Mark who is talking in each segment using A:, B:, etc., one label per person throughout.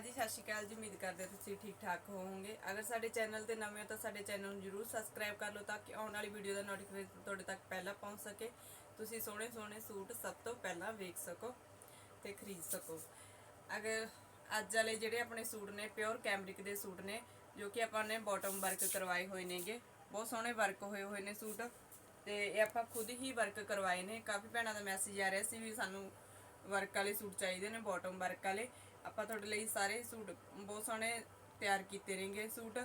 A: ਹਾਂਜੀ, ਸਤਿ ਸ਼੍ਰੀ ਅਕਾਲ ਜੀ, ਉਮੀਦ ਕਰਦੇ ਤੁਸੀਂ ਠੀਕ ਠਾਕ ਹੋਵੋਗੇ। ਅਗਰ ਸਾਡੇ ਚੈਨਲ ਤੇ ਨਵੇਂ ਹੋ ਤਾਂ ਸਾਡੇ ਚੈਨਲ ਨੂੰ ਜਰੂਰ ਸਬਸਕ੍ਰਾਈਬ ਕਰ ਲਓ ਤਾਂ ਕਿ ਆਉਣ ਵਾਲੀ ਵੀਡੀਓ ਦਾ ਨੋਟੀਫਿਕੇਸ਼ਨ ਤੁਹਾਡੇ ਤੱਕ ਪਹਿਲਾਂ ਪਹੁੰਚ ਸਕੇ। ਤੁਸੀਂ ਸੋਹਣੇ ਸੋਹਣੇ ਸੂਟ ਸਭ ਤੋਂ ਪਹਿਲਾਂ ਵੇਖ ਸਕੋ ਤੇ ਖਰੀਦ ਸਕੋ। ਅਗਰ ਅੱਜ ਵਾਲੇ ਜਿਹੜੇ ਆਪਣੇ ਸੂਟ ਨੇ ਪਿਓਰ ਕੈਮਰਿਕ ਦੇ ਸੂਟ ਨੇ, ਜੋ ਕਿ ਆਪਾਂ ਨੇ ਬਾਟਮ ਵਰਕ ਕਰਵਾਏ ਹੋਏ ਨੇਗੇ, ਬਹੁਤ ਸੋਹਣੇ ਵਰਕ ਹੋਏ ਹੋਏ ਨੇ ਸੂਟ ਤੇ ਇਹ ਆਪਾਂ ਖੁਦ ਹੀ ਵਰਕ ਕਰਵਾਏ ਨੇ। ਕਾਫੀ ਭੈਣਾਂ ਦਾ ਮੈਸੇਜ ਆ ਰਿਹਾ ਸੀ ਵੀ ਸਾਨੂੰ ਵਰਕ ਵਾਲੇ ਸੂਟ ਚਾਹੀਦੇ ਨੇ ਬਾਟਮ ਵਰਕ ਵਾਲੇ। ਆਪਾਂ ਤੁਹਾਡੇ ਲਈ ਸਾਰੇ ਸੂਟ ਬਹੁਤ ਸੋਹਣੇ ਤਿਆਰ ਕੀਤੇ ਨੇਗੇ। ਸੂਟ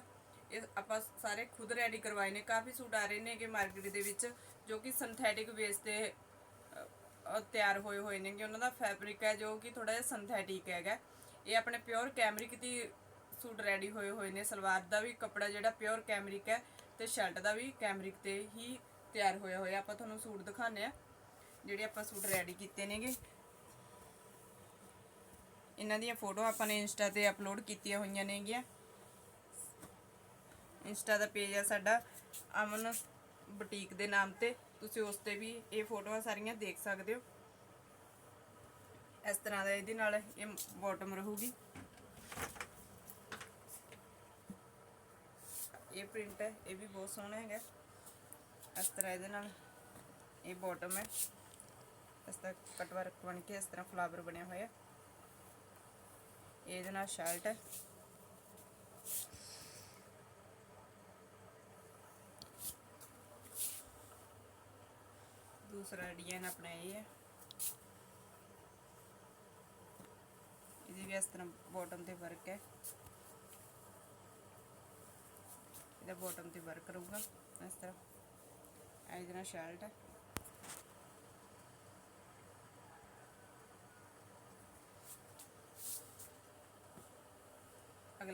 A: ਇਹ ਆਪਾਂ ਸਾਰੇ ਖੁਦ ਰੈਡੀ ਕਰਵਾਏ ਨੇ। ਕਾਫੀ ਸੂਟ ਆ ਰਹੇ ਨੇਗੇ ਮਾਰਕੀਟ ਦੇ ਵਿੱਚ, ਜੋ ਕਿ ਸਿੰਥੈਟਿਕ ਬੇਸ ਤੇ ਤਿਆਰ ਹੋਏ ਹੋਏ ਨੇਗੇ। ਉਹਨਾਂ ਦਾ ਫੈਬਰਿਕ ਹੈ ਜੋ ਕਿ ਥੋੜਾ ਜਿਹਾ ਸਿੰਥੈਟਿਕ ਹੈਗਾ। ਇਹ ਆਪਣੇ ਪਿਓਰ ਕੈਮਰਿਕ ਦੀ ਸੂਟ ਰੈਡੀ ਹੋਏ ਹੋਏ ਨੇ। ਸਲਵਾਰ ਦਾ ਵੀ ਕੱਪੜਾ ਜਿਹੜਾ ਪਿਓਰ ਕੈਮਰਿਕ ਹੈ ਤੇ ਸ਼ਰਟ ਦਾ ਵੀ ਕੈਮਰਿਕ ਤੇ ਹੀ ਤਿਆਰ ਹੋਇਆ ਹੋਇਆ। ਆਪਾਂ ਤੁਹਾਨੂੰ ਸੂਟ ਦਿਖਾਉਂਦੇ ਆ ਜਿਹੜੇ ਆਪਾਂ ਸੂਟ ਰੈਡੀ ਕੀਤੇ ਨੇਗੇ। ਇਹਨਾਂ ਦੀਆਂ ਫੋਟੋਆਂ ਆਪਾਂ ਨੇ ਇੰਸਟਾ ਤੇ ਅਪਲੋਡ ਕੀਤੀਆਂ ਹੋਈਆਂ ਨੇਗੀਆਂ। ਇੰਸਟਾ ਦਾ ਪੇਜ ਹੈ ਸਾਡਾ, ਅਮਨ ਬੁਟੀਕ ਦੇ ਨਾਮ ਤੇ। ਤੁਸੀਂ ਉਸ ਤੇ ਵੀ ਇਹ ਫੋਟੋਆਂ ਸਾਰੀਆਂ ਦੇਖ ਸਕਦੇ ਹੋ। ਇਸ ਤਰ੍ਹਾਂ ਦਾ ਇਹਦੇ ਨਾਲ ਇਹ ਬਾਟਮ ਰਹੂਗੀ। ਇਹ ਪ੍ਰਿੰਟ ਹੈ, ਇਹ ਵੀ ਬਹੁਤ ਸੋਹਣਾ ਹੈਗਾ। ਇਸ ਤਰ੍ਹਾਂ ਇਹਦੇ ਨਾਲ ਇਹ ਬਾਟਮ ਹੈ। ਇਸ ਤਰ੍ਹਾਂ ਕਟਵਾ ਵਰਕ ਬਣ ਕੇ ਇਸ ਤਰ੍ਹਾਂ ਫਲਾਵਰ ਬਣਿਆ ਹੋਇਆ। ਇਹਦੇ ਨਾਲ ਸ਼ਰਟ ਹੈ। ਦੂਸਰਾ ਡਿਜ਼ਾਈਨ ਆਪਣਾ ਇਹ ਹੈ। ਇਹਦੀ ਵੀ ਇਸ ਤਰ੍ਹਾਂ ਬਾਟਮ ਤੇ ਵਰਕ ਹੈ। ਇਹਦਾ ਬਾਟਮ ਤੇ ਵਰਕ ਰਹੂਗਾ ਇਸ ਤਰ੍ਹਾਂ। ਇਹਦੇ ਨਾਲ ਸ਼ਰਟ ਹੈ।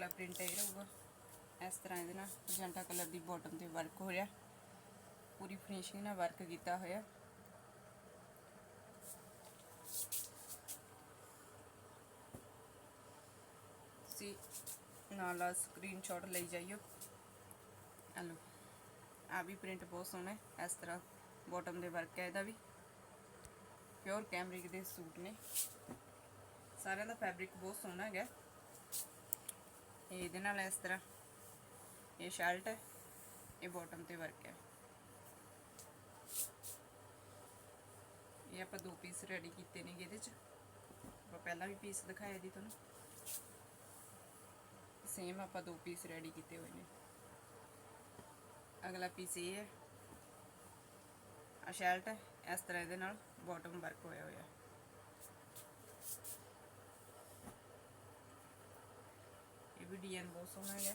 A: ਅਗਲਾ ਪ੍ਰਿੰਟ ਇਹ ਰਹੂਗਾ ਇਸ ਤਰ੍ਹਾਂ ਇਹਦੇ ਨਾਲ ਜੰਟਾ ਕਲਰ ਦੀ ਬਾਟਮ ਤੇ ਵਰਕ ਹੋ ਰਿਹਾ। ਪੂਰੀ ਫਿਨਿਸ਼ਿੰਗ ਨਾਲ ਵਰਕ ਕੀਤਾ ਹੋਇਆ। ਤੁਸੀਂ ਨਾਲ ਆ ਸਕਰੀਨਸ਼ਾਟ ਲਈ ਜਾਈਓ। ਹਲੋ ਆ ਵੀ ਪ੍ਰਿੰਟ ਬਹੁਤ ਸੋਹਣਾ ਹੈ। ਇਸ ਤਰ੍ਹਾਂ ਬਾਟਮ ਦੇ ਵਰਕ ਹੈ ਇਹਦਾ ਵੀ। ਪਿਓਰ ਕੈਮਰਿਕ ਦੇ ਸੂਟ ਨੇ। ਸਾਰਿਆਂ ਦਾ ਫੈਬਰਿਕ ਬਹੁਤ ਸੋਹਣਾ ਹੈਗਾ। ਇਹਦੇ ਨਾਲ ਇਸ ਤਰ੍ਹਾਂ। ਇਹ ਸ਼ਰਟ ਹੈ, ਇਹ ਬਾਟਮ ਤੇ ਵਰਕ ਹੈ। ਇਹ ਆਪਾਂ ਦੋ ਪੀਸ ਰੈਡੀ ਕੀਤੇ ਨੇਗੇ ਇਹਦੇ ਚ। ਆਪਾਂ ਪਹਿਲਾਂ ਵੀ ਪੀਸ ਦਿਖਾਇਆ ਜੀ ਤੁਹਾਨੂੰ। ਸੇਮ ਆਪਾਂ ਦੋ ਪੀਸ ਰੈਡੀ ਕੀਤੇ ਹੋਏ ਨੇ। ਅਗਲਾ ਪੀਸ ਇਹ ਹੈ। ਆ ਸ਼ਰਟ ਹੈ, ਇਸ ਤਰ੍ਹਾਂ ਇਹਦੇ ਨਾਲ ਬਾਟਮ ਵਰਕ ਹੋਇਆ ਹੋਇਆ। ਇਹ ਵੀ ਡਿਜ਼ਾਈਨ ਬਹੁਤ ਸੋਹਣਾ ਹੈਗਾ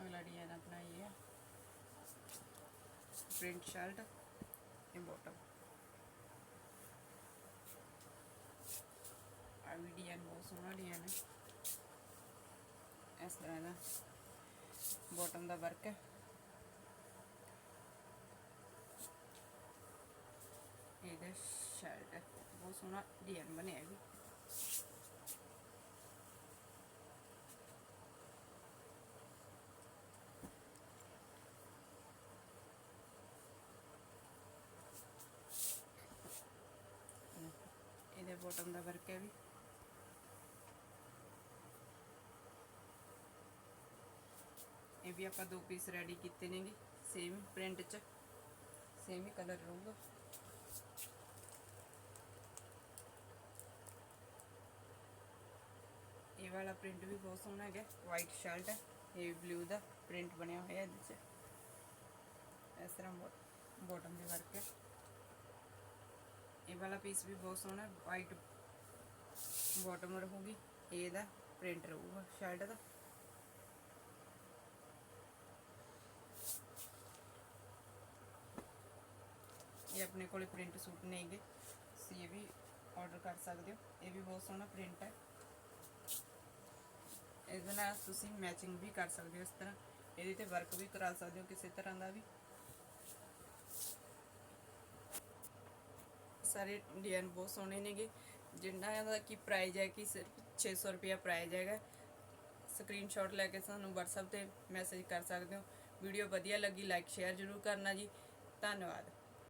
A: ਅਗਲਾ ਡਿਜ਼ਾਈਨ ਆਪਣਾ ਇਹ ਹੈ ਪ੍ਰਿੰਟ ਸ਼ਰਟ ਇਹ ਬੋਟਮ ਆ ਵੀ ਡਿਜ਼ਾਈਨ ਬਹੁਤ ਸੋਹਣਾ ਡਿਜ਼ਾਈਨ ਹੈ ਇਸ ਤਰ੍ਹਾਂ ਦਾ ਬੋਟਮ ਦਾ ਵਰਕ ਹੈ ਇਹਦਾ ਸ਼ਰਟ ਹੈ ਬਹੁਤ ਸੋਹਣਾ ਡਿਜ਼ਾਈਨ ਇਹਦੇ ਬੋਟਮ ਦਾ ਵਰਕ ਹੈ ਵੀ ਇਹ ਵੀ ਆਪਾਂ ਦੋ ਪੀਸ ਰੈਡੀ ਕੀਤੇ ਨੇਗੇ ਸੇਮ ਪ੍ਰਿੰਟ ਚ ਸੇਮ ਹੀ ਕਲਰ ਰਹੂਗਾ ਵਾਲਾ ਪ੍ਰਿੰਟ ਵੀ ਬਹੁਤ ਸੋਹਣਾ ਹੈਗਾ। ਵਾਈਟ ਸ਼ਰਟ ਹੈ ਇਹ ਬਲੂ ਦਾ ਪ੍ਰਿੰਟ ਬਣਿਆ ਹੋਇਆ ਇਹਦੇ ਚ। ਇਸ ਤਰ੍ਹਾਂ ਬਾਟਮ ਦੇ ਵਰਕ ਹੈ। ਇਹ ਵਾਲਾ ਪੀਸ ਵੀ ਬਹੁਤ ਸੋਹਣਾ ਵਾਈਟ ਬਾਟਮ ਰਹੂਗੀ ਇਹਦਾ ਪ੍ਰਿੰਟ ਰਹੂਗਾ ਸ਼ਰਟ ਦਾ। ਇਹ ਆਪਣੇ ਕੋਲੇ ਪ੍ਰਿੰਟ ਸੂਟ ਨੇਗੇ। ਤੁਸੀਂ ਇਹ ਵੀ ਆਰਡਰ ਕਰ ਸਕਦੇ ਹੋ। ਇਹ ਵੀ ਬਹੁਤ ਸੋਹਣਾ ਪ੍ਰਿੰਟ ਹੈ। ਇਹਦੇ ਨਾਲ ਤੁਸੀਂ ਮੈਚਿੰਗ ਵੀ ਕਰ ਸਕਦੇ ਹੋ ਇਸ ਤਰ੍ਹਾਂ। ਇਹਦੇ ਤੇ ਵਰਕ ਵੀ ਕਰਾ ਸਕਦੇ ਹੋ ਕਿਸੇ ਤਰ੍ਹਾਂ ਦਾ ਵੀ। ਸਾਰੇ ਡਿਜ਼ਾਈਨ ਬਹੁਤ ਸੋਹਣੇ ਨੇਗੇ। ਜਿੰਨਾ ਦਾ ਕੀ ਪ੍ਰਾਈਸ ਹੈ ਕਿ ਸਿਰਫ 600 ਰੁਪਿਆ ਪ੍ਰਾਈਸ ਹੈਗਾ। ਸਕਰੀਨਸ਼ਾਟ ਲੈ ਕੇ ਸਾਨੂੰ WhatsApp ਤੇ ਮੈਸੇਜ ਕਰ ਸਕਦੇ ਹੋ। ਵੀਡੀਓ ਵਧੀਆ ਲੱਗੀ ਲਾਈਕ ਸ਼ੇਅਰ ਜ਼ਰੂਰ ਕਰਨਾ ਜੀ। ਧੰਨਵਾਦ।